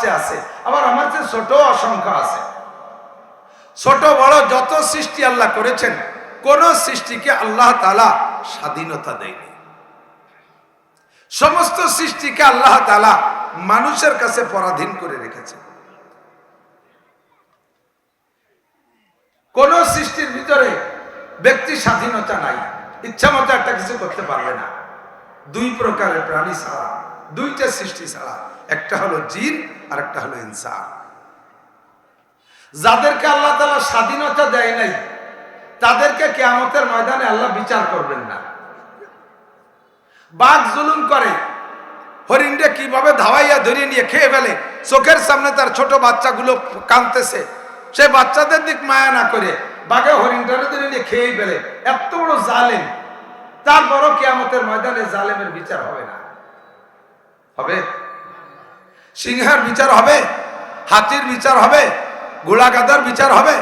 চেয়ে আছে। আবার আমার চেয়ে ছোট অসংখ্য আছে। ছোট বড় যত সৃষ্টি আল্লাহ করেছেন, কোন সৃষ্টিকে আল্লাহ তালা স্বাধীনতা দেয়নি। সমস্ত সৃষ্টিকে আল্লাহ তালা মানুষের কাছে পরাধীন করে রেখেছে। কোন সৃষ্টির ভিতরে ব্যক্তি স্বাধীনতা নাই, ইচ্ছা মতো একটা কিছু করতে পারবে না। দুই প্রকারের প্রাণী ছাড়া, দুইটা সৃষ্টি ছাড়া। একটা হলো জিন আর একটা হলো ইনসান। যাদেরকে আল্লাহ তালা স্বাধীনতা দেয় নাই, তাদেরকে কেয়ামতের ময়দানে আল্লাহ বিচার করবেন না। বাঘ জুলুম করে হরিণটা কীভাবে ধাওয়াইয়া ধরিয়ে নিয়ে খেয়ে ফেলে, চোখের সামনে তার ছোট বাচ্চাগুলো কাঁদতেছে, সে বাচ্চাদের দিক মায়া না করে বাঘে হরিণটারে ধরে নিয়ে খেয়েই ফেলে। এত বড় জালেম, তারপরও কেয়ামতের ময়দানে জালেমের বিচার হবে না। হবে? সিংহের বিচার হবে, হাতির বিচার হবে গোলাগাদার বিচার হবে।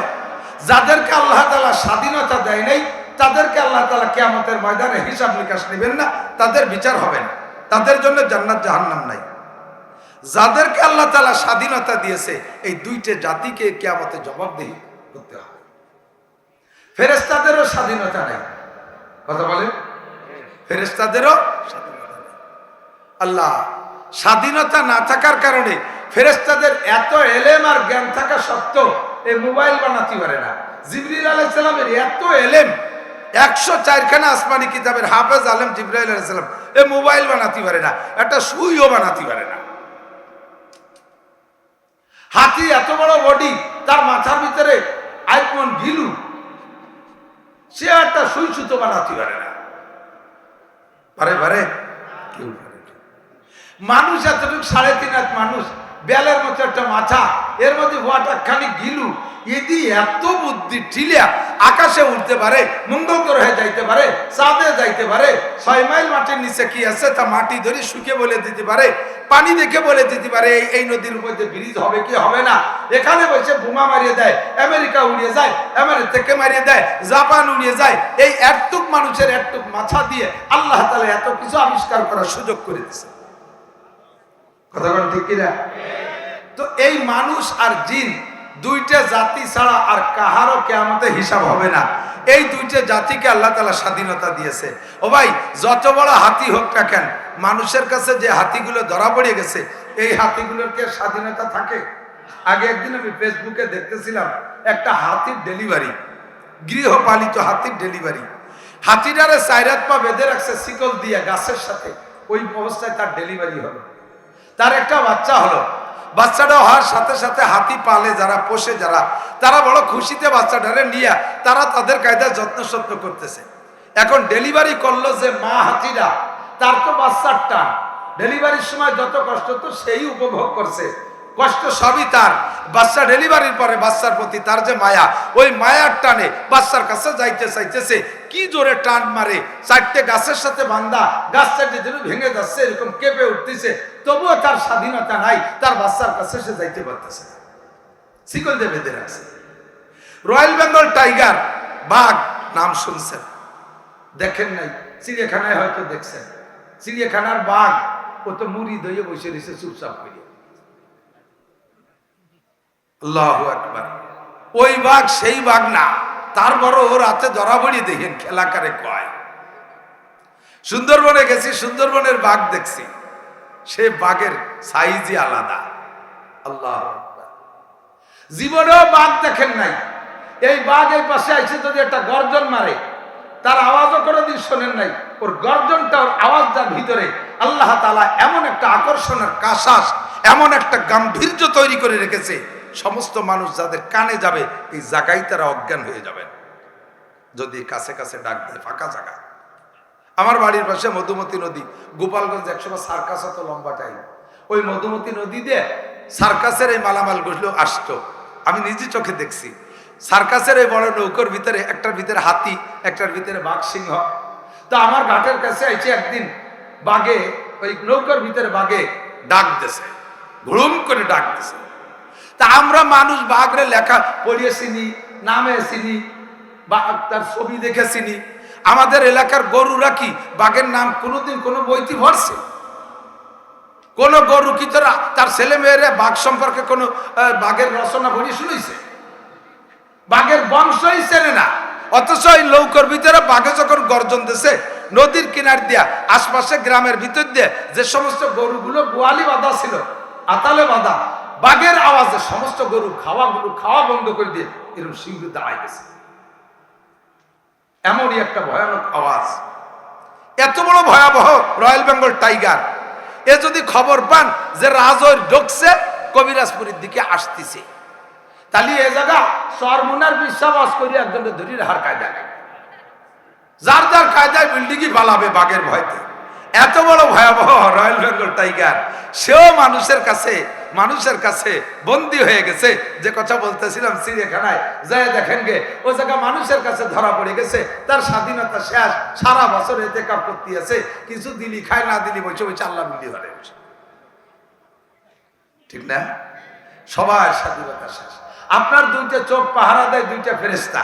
যাদেরকে আল্লাহ তালা স্বাধীনতা দেয় নাই, তাদেরকে আল্লাহ তালা কেয়ামতের ময়দানে হিসাব নিকাশ নেবেন না, তাদের বিচার হবে না। তাদের জন্য জান্নাত জাহান্নাম নাই। যাদেরকে আল্লাহ তালা স্বাধীনতা দিয়েছে, এই দুইটে জাতিকে কেয়ামতে জবাবদিহি করতে হবে। ফেরেস্তাদেরও স্বাধীনতা নেই। কথা বলে ফেরেস্তাদেরও স্বাধীনতা নেই। আল্লাহ স্বাধীনতা না থাকার কারণে ফেরেস্তাদের এত এলেম আর জ্ঞান থাকা সত্ত্বেও এই মোবাইল বানাতে পারে না। জিবরিল আলাইসালামের এত এলেম, একশো চারখানা আসমানি কিতাবের হাফেজ আলম জিব্রাইল আলাইসালাম এ মোবাইল বানাতে পারে না, একটা সুইও বানাতে পারে না। হাতি এত বড় বডি, তার মাথার ভিতরে আইফোন গিলু সে একটা সুই সুতো বানাতে পারে না। পারে পারে? কেউ। মানুষ এতটুকু, সাড়ে তিন হাত মানুষ, বেলের মতো একটা মাথা, এর মধ্যে ওয়াটা খালি গিলু। এদি এত বুদ্ধি ঠিলিয়া আকাশে উঠতে পারে মঙ্গল গ্রহে যাইতে পারে, চাঁদে যাইতে পারে, ছয় মাইল মাটির নিচে কি আছে তা মাটি ধরে শুকে বলে দিতে পারে, পানি দেখে বলে দিতে পারে, এই- নদীর মধ্যে ব্রিজ হবে কি হবে না? এখানে বসে বোমা মারিয়ে দেয়, আমেরিকা উড়িয়ে যায়, আমেরিকা থেকে মারিয়ে দেয়, জাপান উড়িয়ে যায়, এই একটুক মানুষের একটুক মাথা দিয়ে আল্লাহ তালা এত কিছু আবিষ্কার করার সুযোগ করে দিচ্ছে কথা বলেন ঠিক কিনা? তো এই মানুষ আর জিন, দুইটা জাতি ছাড়া আর কাহারও কেমতে হিসাব হবে না। এই দুইটা জাতিকে আল্লাহ তালা স্বাধীনতা দিয়েছে। ও ভাই, যত বড় হাতি হোক না কেন, মানুষের কাছে যে হাতিগুলো ধরা পড়ে গেছে, এই হাতিগুলোর কি স্বাধীনতা থাকে? আগে একদিন আমি ফেসবুকে দেখতেছিলাম, একটা হাতির ডেলিভারি, গৃহপালিত হাতির ডেলিভারি। হাতিটারে সাইরাত পা বেঁধে রাখছে শিকল দিয়ে গাছের সাথে, ওই অবস্থায় তার ডেলিভারি হলো। তার একটা বাচ্চা হলো। বাচ্চাটা হওয়ার সাথে সাথে হাতি পালে, যারা পোষে যারা, তারা বড় খুশিতে বাচ্চাটারে নিয়ে তারা তাদের কায়দায় যত্ন সত্য করতেছে। এখন ডেলিভারি করল যে মা হাতিরা, তার তো বাচ্চার টান। ডেলিভারির সময় যত কষ্ট তো সেই উপভোগ করছে। কষ্ট সবই তার। বাচ্চা ডেলিভারির পরে বাচ্চার প্রতি তার যে মায়া, ওই মায়ার টানে বাচ্চার কাছে যাইতে চাইতেছে, কি জোরে টান মারে, চারটে গাছের সাথে বান্ধা, গাছ চারটে ভেঙে যাচ্ছে, এরকম কেঁপে উঠতেছে, তবুও তার স্বাধীনতা নাই, তার বাচ্চার কাছে সে যাইতে পারতেছে। শিকল দিয়ে বেঁধে রাখছে। রয়্যাল বেঙ্গল টাইগার বাঘ নাম শুনছেন? দেখেন নাই, চিড়িয়াখানায় হয়তো দেখছেন। চিড়িয়াখানার বাঘ ও তো মুড়ি দইয়ে বসে রয়েছে চুপচাপ করে আল্লাহ একবার ওই বাঘ সেই বাঘ না তার বড় ও রাতে ধরা পড়ি দেখেন খেলাকারে কয়। সুন্দরবনে গেছি, সুন্দরবনের বাঘ দেখছি। সে বাঘের সাইজই আলাদা। আল্লাহ জীবনেও বাঘ দেখেন নাই। এই বাঘ এই পাশে আইসে যদি একটা গর্জন মারে, তার আওয়াজও কোনোদিন শোনেন নাই। ওর গর্জনটা, ওর আওয়াজটার ভিতরে আল্লাহ তালা এমন একটা আকর্ষণের কাশাস এমন একটা গাম্ভীর্য তৈরি করে রেখেছে। সমস্ত মানুষ যাদের কানে যাবে, এই জায়গায় তারা অজ্ঞান হয়ে যাবেন যদি কাছে কাছে ডাক দেয়, ফাঁকা জায়গা। আমার বাড়ির পাশে মধুমতি নদী। গোপালগঞ্জ একসময় সার্কাস হতো লম্বা টাইম। ওই মধুমতি নদী দিয়ে সার্কাসের এই মালামালগুলো আসতো। আমি নিজে চোখে দেখছি। সার্কাসের এই বড় নৌকোর ভিতরে একটার ভিতরে হাতি, একটার ভিতরে বাঘ সিংহ। তো আমার ঘাটের কাছে আইছে একদিন বাঘে, ওই নৌকার ভিতরে বাঘে ডাক দিছে ঘুড়ুম করে ডাক দিছে তা আমরা মানুষ বাঘরে লেখা পড়িয়ে চিনি, নামে চিনি, বা তার ছবি দেখে চিনি। আমাদের এলাকার গরুরা কি বাঘের নাম কোনোদিন কোনো বইতে ভরছে? কোন গরু কি তোরা তার ছেলে মেয়েরা বাঘ সম্পর্কে কোনো বাঘের রচনা পড়ি শুনেছে? বাঘের বংশই চেনে না। অথচ এই লৌকর ভিতরে বাঘে যখন গর্জন দিছে, নদীর কিনার দিয়া, আশপাশে গ্রামের ভিতর দিয়ে যে সমস্ত গরুগুলো গোয়ালি বাঁধা ছিল, আতালে বাঁধা বাঘের আওয়াজে সমস্ত গরু খাওয়া গরু খাওয়া বন্ধ করে দিয়ে এরকম সিংহ দাঁড়ায় গেছে। এমনই একটা ভয়ানক আওয়াজ। এত বড় ভয়াবহ রয়্যাল বেঙ্গল টাইগার। এ যদি খবর পান যে রাজর ঢুকছে কবিরাজপুরের দিকে আসতেছে। তাহলে এ জায়গা সরমুনার বিশ্বাস করি একজনের ধরি হার কায়দা যার যার কায়দায় বিল্ডিংই পালাবে বাঘের ভয়তে। এত বড় ভয়াবহ রয়্যাল বেঙ্গল টাইগার, সেও মানুষের কাছে মানুষের কাছে বন্দী হয়ে গেছে। যে কথা বলতেছিলাম চিড়িয়াখানায় দেখেন গে ও জায়গা মানুষের কাছে ধরা পড়ে গেছে। তার স্বাধীনতা শেষ, সারা বছর এতে কাপ করতে আছে। কিছু দিলি খায়, না দিলি বসে বসে আল্লাহ মিলি বসে। ঠিক না? সবার স্বাধীনতা শেষ। আপনার দুইটা চোখ পাহারা দেয়, দুইটা ফেরেস্তা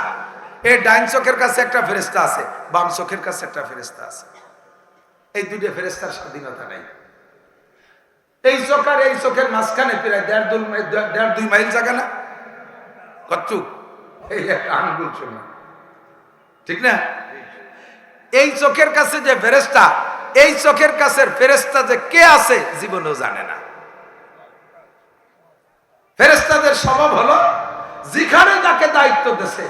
এই ডাইন চোখের কাছে একটা ফেরেস্তা আছে, বাম চোখের কাছে একটা ফেরেস্তা আছে। এই দুইটা ফেরেস্তার স্বাধীনতা নেই। এই চোখ আর এই চোখের মাঝখানে প্রায় দেড় দুই দেড় দুই মাইল জায়গা না? কচ্ছু এই একটা আঙ্গুল শোনা ঠিক না? এই চোখের কাছে যে ফেরেস্তা এই চোখের কাছে ফেরেস্তা যে কে আছে, জীবনেও জানে না। ফেরেস্তাদের স্বভাব হলো, যেখানে তাকে দায়িত্ব দেশে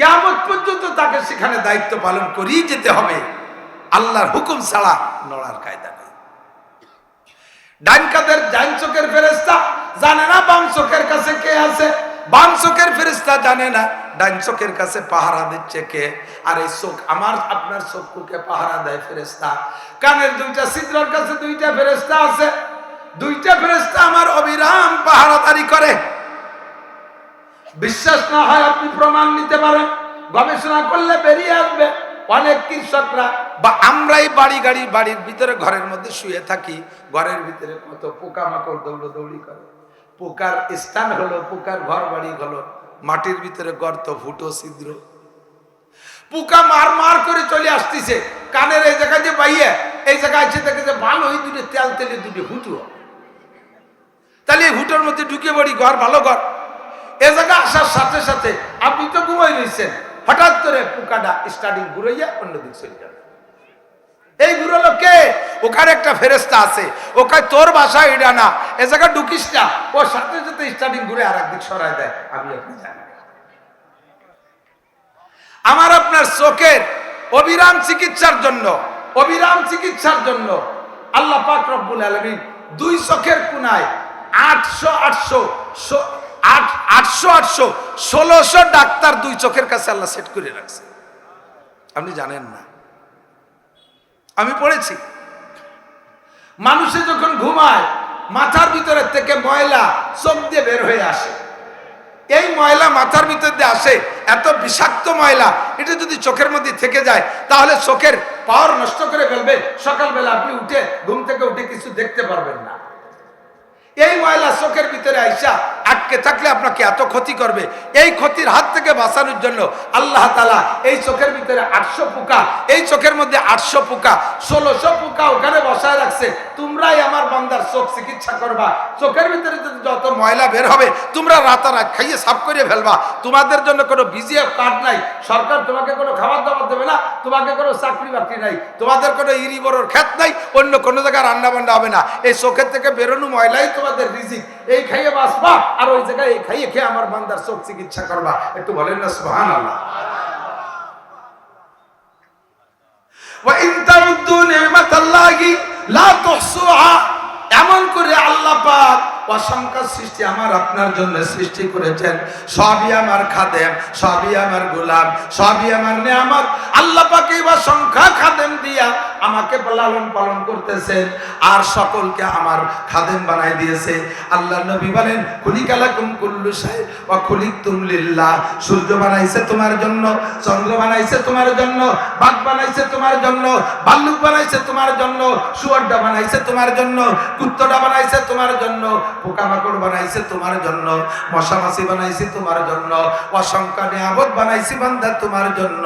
কেমন পর্যন্ত তাকে সেখানে দায়িত্ব পালন করিয়ে যেতে হবে। আল্লাহর হুকুম ছাড়া নড়ার কায়দা নেই। ডাইন কাদের ডাইন চোখের ফেরেস্তা জানে না, বাম চোখের কাছে কে আছে? বাম চোখের ফেরেস্তা জানে না ডাইন চোখের কাছে পাহারা দিচ্ছে কে? আর এই চোখ আমার, আপনার চক্ষুকে পাহারা দেয় ফেরেস্তা কানের দুইটা ছিদ্রের কাছে দুইটা ফেরেস্তা আছে। দুইটা ফেরেস্তা আমার অবিরাম পাহারাদারি করে। বিশ্বাস না হয় আপনি প্রমাণ নিতে পারেন, গবেষণা করলে বেরিয়ে আসবে। অনেক কৃষকরা বা আমরাই বাড়ি গাড়ি বাড়ির ভিতরে ঘরের মধ্যে শুয়ে থাকি, ঘরের ভিতরে কত পোকামাকড় দৌড়ো দৌড়ি করে। পোকার স্থান হলো, পোকার ঘর বাড়ি হলো, মাটির ভিতরে গর্ত, ফুটো, ছিদ্র। পোকা মার মার করে চলে আসতেছে, কানের এই জায়গায় যে বাইয়ে, এই জায়গায় আছে দেখে যে ভালো ওই দুটো তেল তেলে দুটো হুটু তাহলে এই হুটোর মধ্যে ঢুকে পড়ি, ঘর ভালো ঘর। এ জায়গা আসার সাথে সাথে আপনি তো ঘুমাই রয়েছেন হঠাৎ করে পোকাটা স্টার্টিং ঘুরাইয়া অন্যদিক চলে যাবে এই ঘুরালো কে? ওখানে একটা ফেরেস্তা আছে। ওখানে তোর বাসা এটা না। এ জায়গা ঢুকিস না। ও সাথে সাথে স্টার্টিং ঘুরে আর একদিক সরাই দেয়। আমি আপনি জানি। আমার আপনার চোখের অবিরাম চিকিৎসার জন্য, অবিরাম চিকিৎসার জন্য আল্লাহ পাক রব্বুল আলমিন দুই চোখের কোনায় আটশো আটশো আট, আটশো আটশো, ষোলোশো ডাক্তার দুই চোখের কাছে আল্লাহ সেট করে রাখছে। আপনি জানেন না। আমি পড়েছি। মানুষে যখন ঘুমায়, মাথার ভিতরের থেকে ময়লা চোখ দিয়ে বের হয়ে আসে। এই ময়লা মাথার ভিতর দিয়ে আসে, এত বিষাক্ত ময়লা, এটা যদি চোখের মধ্যে থেকে যায়, তাহলে চোখের পাওয়ার নষ্ট করে ফেলবে। সকালবেলা আপনি উঠে ঘুম থেকে উঠে কিছু দেখতে পারবেন না। এই ময়লা চোখের ভিতরে আইসা আটকে থাকলে আপনাকে এত ক্ষতি করবে। এই ক্ষতির হাত থেকে বাঁচানোর জন্য আল্লাহ তালা এই চোখের ভিতরে আটশো পোকা, এই চোখের মধ্যে আটশো পোকা, ষোলোশো পোকা ওখানে বসায় রাখছে। তোমরাই আমার বান্দার চোখ চিকিৎসা করবা। চোখের ভিতরে যদি যত ময়লা বের হবে, তোমরা রাতারাত খাইয়ে সাফ করে ফেলবা। তোমাদের জন্য কোনো বিজিএফ কার্ড নাই। সরকার তোমাকে কোনো খাবার দাবার দেবে না, তোমাকে কোনো চাকরি বাকরি নাই। তোমাদের কোনো ইরি বড়োর ক্ষেত নাই, অন্য কোনো জায়গায় রান্না বান্না হবে না। এই চোখের থেকে বেরোনো ময়লাই তোমাদের রিজিক। এই খাইয়ে বাসবা আর ওই জায়গায় এই খাইয়ে খেয়ে আমার বান্দার চোখ চিকিৎসা করবা। একটু বলেন না সুহান আল্লাহ এমন করে আল্লাহ খাদেম দিয়া আমাকে লালন পালন করতেছেন আর সকলকে আমার খাদেম বানাই দিয়েছে। আল্লাহ নবী বলেন খুলিকালাকুম কুল্লু সাহেব বা খুলিক তুমলিল্লাহ সূর্য বানাইছে তোমার জন্য, চন্দ্র বানাইছে তোমার জন্য, বাঘ বানাইছে তোমার জন্য, ভাল্লুক বানাইছে তোমার জন্য শুয়ারটা বানাইছে তোমার জন্য, কুত্তটা বানাইছে তোমার জন্য, পোকামাকড় বানাইছে তোমার জন্য মশা মাছি বানাইছি তোমার জন্য, অসংখ্য নিয়ামত বানাইছি বান্দা তোমার জন্য।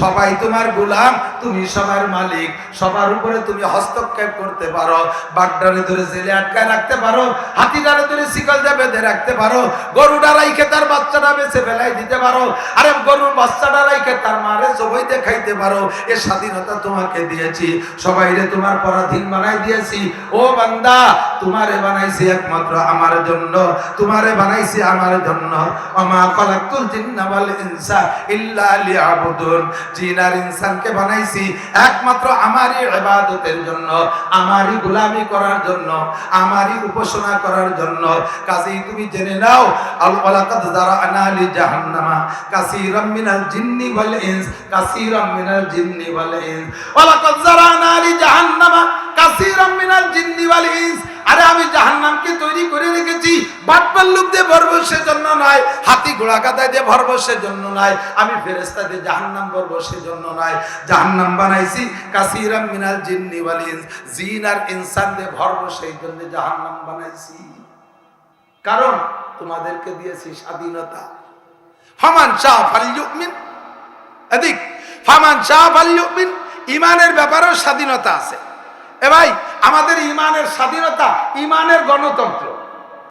সবাই তোমার গোলাম, তুমি সবার মালিক সবার উপরে তুমি হস্তক্ষেপ করতে পারো, বাগডারে ধরে জেলে আটকায় রাখতে পারো, হাতিডারে ধরে শিকল দিয়ে বেঁধে রাখতে পারো গরুটা রাইখে তার বাচ্চাটা বেছে ফেলাই দিতে পারো, আরে গরুর বাচ্চাটা রাইখে তার মারে জবাই দেখাইতে পারো, এ স্বাধীনতা তোমাকে দিয়েছি সবাইরে তোমার পরাধীন বানাই দিয়েছি, ও বান্দা, তোমারে বানাইছি একমাত্র আমার জন্য, তোমারে বানাইছি আমার জন্য আমা খলাকুল জিন্না ওয়াল ইনসা ইল্লা লিয়াবুদুন জিন আর ইনসানকে বানাইছি একমাত্র আমারই ইবাদতের জন্য, আমারই গোলামি করার জন্য, আমারই উপাসনা করার জন্য। কাজেই তুমি জেনে নাও, আল ওয়ালাকাদ যারানা লি জাহান্নামা কাসীরাম মিনাল জিন্নি ওয়াল ইনস, কাসীরাম মিনাল জিন্নি ওয়াল ইনস। ওয়ালাকাদ যারানা লি জাহান্নামা কাসীরাম মিনাল জিন্নি ওয়াল ইনস। আরে আমি জাহান্নামকে তৈরি করে রেখেছি। বাটপাল লোক দিয়ে ভরবো সেজন্য নয় হাতি ঘোড়া কাদায় দিয়ে ভরবো সেজন্য নয় আমি ফেরেস্তা দিয়ে জাহান্নাম ভরবো সেজন্য নয় জাহান্নাম বানাইছি কাসিরাম মিনাল জিন্নি ওয়াল জিন আর ইনসান দিয়ে ভরবো সেই জন্য জাহান্নাম বানাইছি। কারণ তোমাদেরকে দিয়েছি স্বাধীনতা। ফামান শাহ ফালিউমিন এদিক, ফামান শাহ ফালিউমিন ইমানের ব্যাপারেও স্বাধীনতা আছে। এ ভাই আমাদের ইমানের স্বাধীনতা ইমানের গণতন্ত্র।